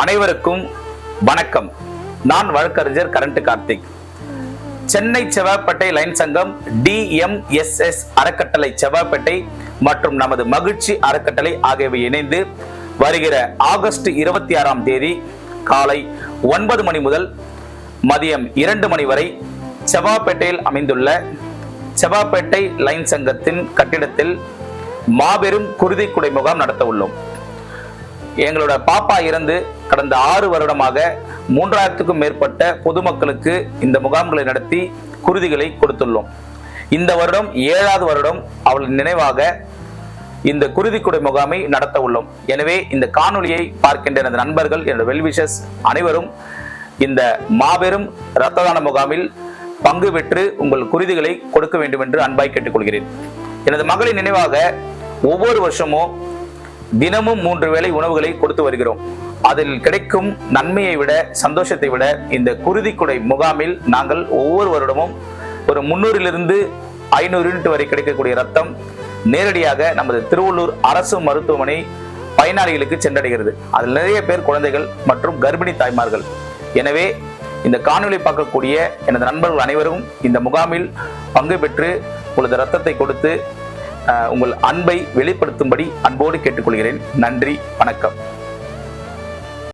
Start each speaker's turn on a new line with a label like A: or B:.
A: அனைவருக்கும் வணக்கம். நான் வழக்கறிஞர் current Karthik. Chennai Sevvaipettai line Sangam TMSS அறக்கட்டளை செவ்வாய்ப்பேட்டை மற்றும் நமது மகிழ்ச்சி அறக்கட்டளை ஆகியவை இணைந்து வருகிற ஆகஸ்ட் இருபத்தி ஆறாம் தேதி காலை ஒன்பது மணி முதல் மதியம் இரண்டு மணி வரை செவ்வாய்ப்பேட்டையில் அமைந்துள்ள செவ்வாய்ப்பேட்டை லைன் சங்கத்தின் கட்டிடத்தில் மாபெரும் குருதி குடைமுகாம் நடத்த உள்ளோம் எங்களோட பாப்பா இறந்து கடந்த ஆறு வருடமாக மூன்றாயிரத்துக்கும் மேற்பட்ட பொதுமக்களுக்கு இந்த முகாம்களை நடத்தி குருதிகளை கொடுத்துள்ளோம். இந்த வருடம் ஏழாவது வருடம் அவள் நினைவாக இந்த குருதிக்குடை முகாமை நடத்த உள்ளோம். எனவே இந்த காணொலியை பார்க்கின்ற எனது நண்பர்கள் என்னோட வெல்விஷஸ் அனைவரும் இந்த மாபெரும் இரத்த தான முகாமில் பங்கு பெற்று உங்கள் குருதிகளை கொடுக்க வேண்டும் என்று அன்பாய் கேட்டுக்கொள்கிறேன். எனது மகளின் நினைவாக ஒவ்வொரு வருஷமும் தினமும் மூன்று வேளை உணவுகளை கொடுத்து வருகிறோம். அதில் கிடைக்கும் நன்மையை விட சந்தோஷத்தை விட இந்த குருதிக்குடை முகாமில் நாங்கள் ஒவ்வொரு வருடமும் ஒரு முன்னூறிலிருந்து ஐநூறு யூனிட் வரை கிடைக்கக்கூடிய ரத்தம் நேரடியாக நமது திருவள்ளூர் அரசு மருத்துவமனை பயனாளிகளுக்கு சென்றடைகிறது. அதில் நிறைய பேர் குழந்தைகள் மற்றும் கர்ப்பிணி தாய்மார்கள். எனவே இந்த காணொலி பார்க்கக்கூடிய எனது நண்பர்கள் அனைவரும் இந்த முகாமில் பங்கு பெற்று உங்களது ரத்தத்தை கொடுத்து உங்கள் அன்பை வெளிப்படுத்தும்படி அன்போடு கேட்டுக்கொள்கிறேன். நன்றி வணக்கம்.